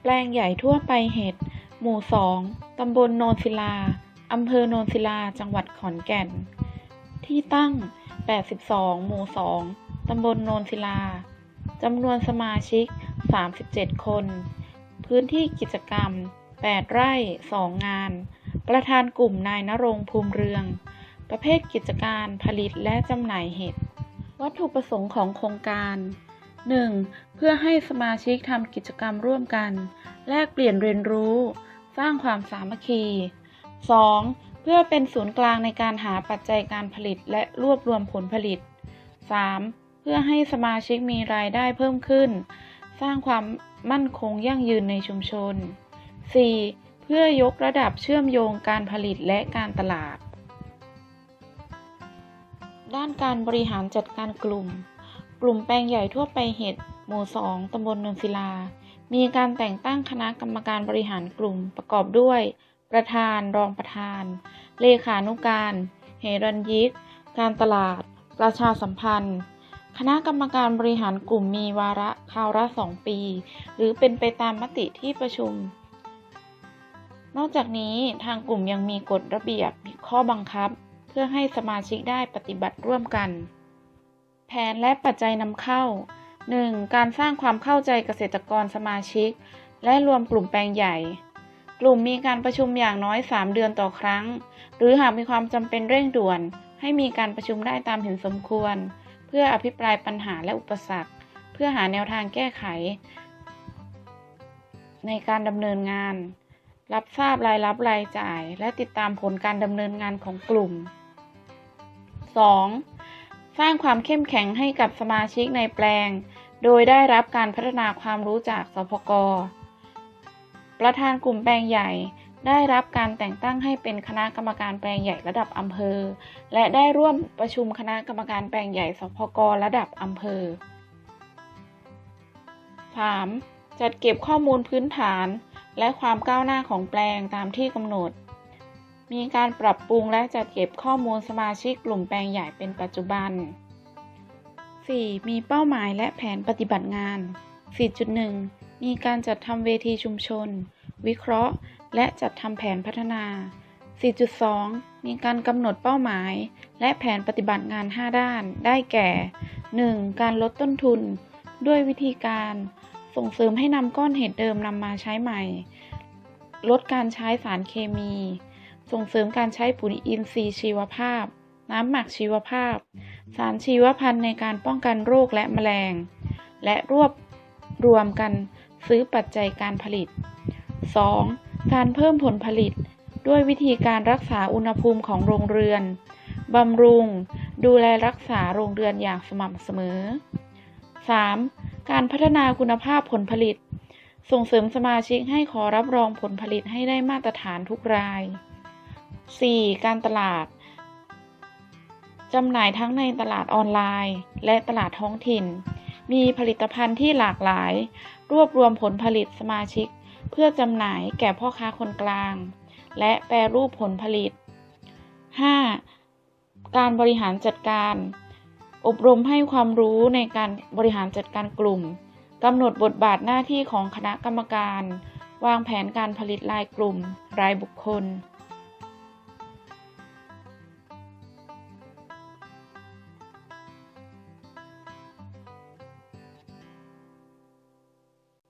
แปลงใหญ่ทั่วไปเห็ด หมู่2ตำบลโนนศิลา อำเภอโนนศิลา จังหวัดขอนแก่น ที่ตั้ง 82 หมู่2ตำบลโนนศิลา จำนวนสมาชิก 37 คน พื้นที่กิจกรรม 8 ไร่ 2 งาน ประธานกลุ่มนายนรงภูมิเรือง ประเภทกิจการผลิตและจำหน่ายเห็ด วัตถุประสงค์ของโครงการ 1. เพื่อให้สมาชิกทำกิจกรรมร่วมกัน แลกเปลี่ยนเรียนรู้ สร้างความสามัคคี 2. เพื่อเป็นศูนย์กลางในการหาปัจจัยการผลิตและรวบรวมผลผลิต 3. เพื่อให้สมาชิกมีรายได้เพิ่มขึ้น สร้างความมั่นคงยั่งยืนในชุมชน 4. เพื่อยกระดับเชื่อมโยงการผลิตและการตลาด ด้านการบริหารจัดการกลุ่ม กลุ่มแปลงใหญ่ทั่วไปเห็ด หมู่ 2 ตำบลนนศิลา มีการแต่งตั้งคณะกรรมการบริหารกลุ่มประกอบด้วย ประธาน รองประธาน เลขานุการเหรัญยิก การตลาด ประชาสัมพันธ์ คณะกรรมการบริหารกลุ่มมีวาระคราวละสองปี หรือเป็นไปตามมติที่ประชุม นอกจากนี้ทางกลุ่มยังมีกฎระเบียบข้อบังคับ เพื่อให้สมาชิกได้ปฏิบัติร่วมกัน แผนและปัจจัยนำเข้า 1. การสร้างความเข้าใจเกษตรกรสมาชิก และรวมกลุ่มแปลงใหญ่ กลุ่มมีการประชุมอย่างน้อย 3 เดือนต่อครั้ง หรือหากมีความจำเป็นเร่งด่วน ให้มีการประชุมได้ตามเห็นสมควร เพื่ออภิปรายปัญหาและอุปสรรค เพื่อหาแนวทางแก้ไข ในการดำเนินงาน รับทราบรายรับรายจ่าย และติดตามผลการดำเนินงานของกลุ่ม 2. สร้างความเข้มแข็งให้กับสมาชิกในแปลง โดยได้รับการพัฒนาความรู้จากสพก ประธานกลุ่มแปลงใหญ่ได้รับการแต่งตั้งให้เป็นคณะกรรมการแปลงใหญ่ระดับอำเภอ และได้ร่วมประชุมคณะกรรมการแปลงใหญ่สพกระดับอำเภอ 3. จัดเก็บข้อมูลพื้นฐาน และความก้าวหน้าของแปลงตามที่กำหนด มีการปรับปรุงและจัดเก็บข้อมูลสมาชิกกลุ่มแปลงใหญ่เป็นปัจจุบัน 4. มีเป้าหมายและแผนปฏิบัติงาน 4.1 มีการจัดทำเวทีชุมชน วิเคราะห์ และจัดทำแผนพัฒนา 4.2 มีการกำหนดเป้าหมาย และแผนปฏิบัติงาน 5 ด้าน ได้แก่ 1. การลดต้นทุน ด้วยวิธีการ ส่งเสริมให้นำก้อนเห็ดเดิมนำมาใช้ใหม่ ลดการใช้สารเคมี ส่งเสริมการใช้ปุ๋ยอินทรีย์ชีวภาพ น้ำหมักชีวภาพ สารชีวพันธุ์ในการป้องกันโรคและแมลง และรวบรวมกันซื้อปัจจัยการผลิต 2. การเพิ่มผลผลิต ด้วยวิธีการรักษาอุณหภูมิของโรงเรือนบำรุง ดูแลรักษาโรงเรือนอย่างสม่ำเสมอ 3. การพัฒนาคุณภาพผลผลิต ส่งเสริมสมาชิกให้ขอรับรองผลผลิตให้ได้มาตรฐานทุกราย 4. การตลาด จำหน่ายทั้งในตลาดออนไลน์ และตลาดท้องถิ่น มีผลิตภัณฑ์ที่หลากหลาย รวบรวมผลผลิตสมาชิก เพื่อจำหน่ายแก่พ่อค้าคนกลาง และแปรรูปผลผลิต 5. การบริหารจัดการ อบรมให้ความรู้ในการบริหารจัดการกลุ่มกำหนดบทบาทหน้าที่ของคณะกรรมการ วางแผนการผลิตรายกลุ่ม รายบุคคล